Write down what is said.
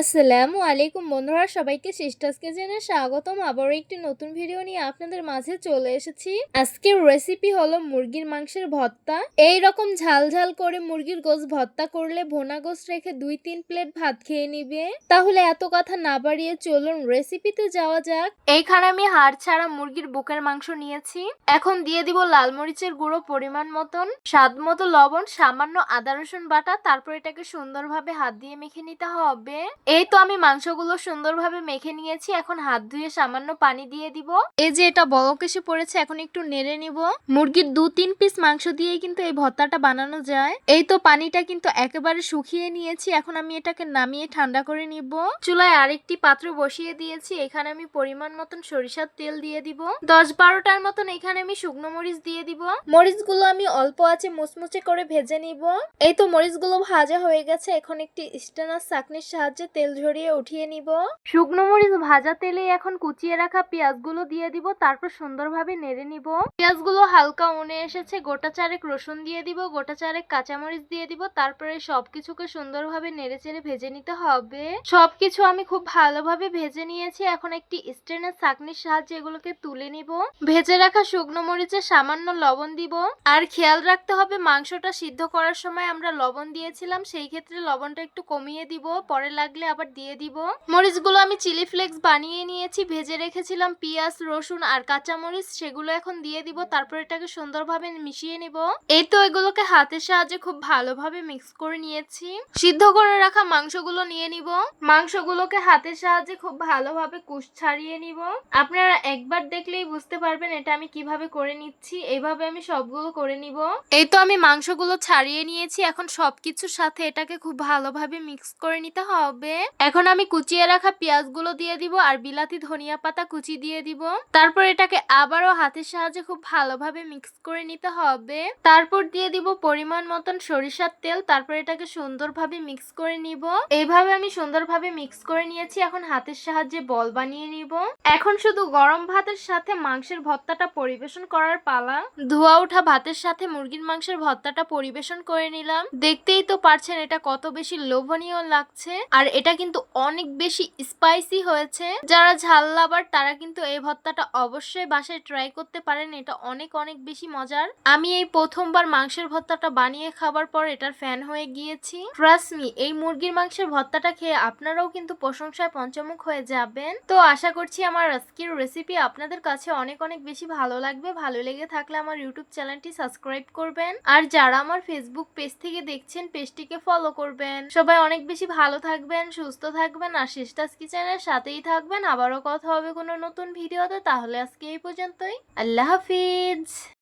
আসসালামু আলাইকুম বন্ধুরা, সবাইকে সিস্টার্স কিচেনে স্বাগতম। আবারও একটি নতুন ভিডিও নিয়ে আপনাদের মাঝে চলে এসেছি। আজকের রেসিপি হলো মুরগির মাংসের ভর্তা। এই রকম ঝাল ঝাল করে মুরগির গোস ভর্তা করলে ভোনা গোস রেখে দুই তিন প্লেট ভাত খেয়ে নিবে। তাহলে এত কথা না বাড়িয়ে চলুন রেসিপিতে যাওয়া যাক। এইখানে আমি হাড় ছাড়া মুরগির বুকের মাংস নিয়েছি। এখন দিয়ে দিব লাল মরিচের গুঁড়ো পরিমাণ মতন, স্বাদ মতো লবণ, সামান্য আদা রসুন বাটা, তারপর এটাকে সুন্দরভাবে হাত দিয়ে মেখে নিতে হবে। এই তো আমি মাংসগুলো সুন্দরভাবে মেখে নিয়েছি, এখন হাত ধুয়ে সামান্য পানি দিয়ে দিব। এই যে এটা বলক এসে পড়েছে, এখন একটু নেড়ে নিব। মুরগির দু তিন পিস মাংস দিয়েই কিন্তু এই ভর্তাটা বানানো যায়। এই তো পানিটা কিন্তু একেবারে শুকিয়ে নিয়েছি, এখন আমি এটাকে নামিয়ে ঠান্ডা করে নিব। চুলায় আরেকটি পাত্র বসিয়ে দিয়েছি, এখানে আমি পরিমাণ মতন সরিষার তেল দিয়ে দিব। দশ বারোটার মতন এখানে আমি শুকনো মরিচ দিয়ে দিব। মরিচগুলো আমি অল্প আছে মুচমুচে করে ভেজে নিব। এই তো মরিচগুলো ভাজা হয়ে গেছে, এখন একটি স্টেনার চাকনির সাহায্যে তেল ঝরিয়ে উঠিয়ে নিব। শুকনো মরিচ ভাজা তেলে এখন কুচিয়ে রাখা পেঁয়াজগুলো দিয়ে দিব, তারপর সুন্দরভাবে নেড়ে নিব। পেঁয়াজগুলো হালকা উনে এসেছে, গোটা চারেক রসুন দিয়ে দিব, গোটা চারেক কাঁচামরিচ দিয়ে দিব, তারপরে সবকিছুকে সুন্দরভাবে নেড়ে চেড়ে ভেজে নিতে হবে। সবকিছু আমি খুব ভালোভাবে ভেজে নিয়েছি, এখন একটি স্টেনের চাকনির সাহায্যে এগুলোকে তুলে নিব। ভেজে রাখা শুকনো মরিচে সামান্য লবণ দিব। আর খেয়াল রাখতে হবে, মাংসটা সিদ্ধ করার সময় আমরা লবণ দিয়েছিলাম, সেই ক্ষেত্রে লবণটা একটু কমিয়ে দিব, পরে লাগলে আবার দিয়ে দিব। মরিচগুলো আমি চিলি ফ্লেক্স বানিয়ে নিয়েছি, ভেজে রেখেছিলাম পেঁয়াজ, রসুন আর কাঁচা মরিচ সেগুলো এখন দিয়ে দিব, তারপর এটাকে সুন্দরভাবে মিশিয়ে নিব। এই তো এগুলোকে হাতের সাহায্যে খুব ভালোভাবে মিক্স করে নিয়েছি। সিদ্ধ করে রাখা মাংসগুলো নিয়ে নিব। মাংসগুলোকে হাতের সাহায্যে খুব ভালোভাবে কুশ ছাড়িয়ে নিব। আপনারা একবার দেখলেই বুঝতে পারবেন এটা আমি কীভাবে করে নিচ্ছি। এইভাবে আমি সবগুলো করে নিব। এই তো আমি মাংসগুলো ছাড়িয়ে নিয়েছি, এখন সবকিছুর সাথে এটাকে খুব ভালোভাবে মিক্স করে নিতে হবে। এখন আমি কুচিয়ে রাখা পেঁয়াজগুলো দিয়ে দিব আর বিলাতি ধনিয়া পাতা কুচি দিয়ে দিব। তারপর এটাকে আবারও হাতের সাহায্যে খুব ভালোভাবে মিক্স করে নিতে হবে। তারপর দিয়ে দিব পরিমাণ মতন সরিষার তেল। তারপর এটাকে সুন্দরভাবে মিক্স করে নিব। এইভাবে আমি সুন্দরভাবে মিক্স করে নিয়েছি। এখন হাতের সাহায্যে বল বানিয়ে নিব। এখন শুধু গরম ভাতের সাথে মাংসের ভর্তাটা পরিবেশন করার পালা। ধোয়া ওঠা ভাতের সাথে মুরগির মাংসের ভর্তাটা পরিবেশন করে নিলাম। দেখতেই তো পারছেন এটা কত বেশি লোভনীয় লাগছে। আর এটা কিন্তু অনেক বেশি স্পাইসি হয়েছে। যারা ঝাল লাভার, তারা কিন্তু এই ভর্তাটা অবশ্যই বাসায় ট্রাই করতে পারেন। এটা অনেক অনেক বেশি মজার। আমি এই প্রথমবার মাংসের ভর্তাটা বানিয়ে খাবার পর এটার ফ্যান হয়ে গিয়েছি। ট্রাস্ট এই মুরগির মাংসের ভর্তাটা খেয়ে আপনারাও কিন্তু প্রশংসায় পঞ্চমুখ হয়ে যাবেন। তো আশা করছি আমার আজকের রেসিপি আপনাদের কাছে অনেক অনেক বেশি ভালো লাগবে। ভালো লেগে থাকলে আমার ইউটিউব চ্যানেলটি সাবস্ক্রাইব করবেন। আর যারা আমার ফেসবুক পেজ থেকে দেখছেন পেজটিকে ফলো করবেন। সবাই অনেক বেশি ভালো থাকবেন। সুস্থ থাকবেন, আর শেষটাস কিচেনের সাথেই থাকবেন। আবারও কথা হবে কোনো নতুন ভিডিওতে, তাহলে আজকে এই পর্যন্তই। আল্লাহ হাফিজ।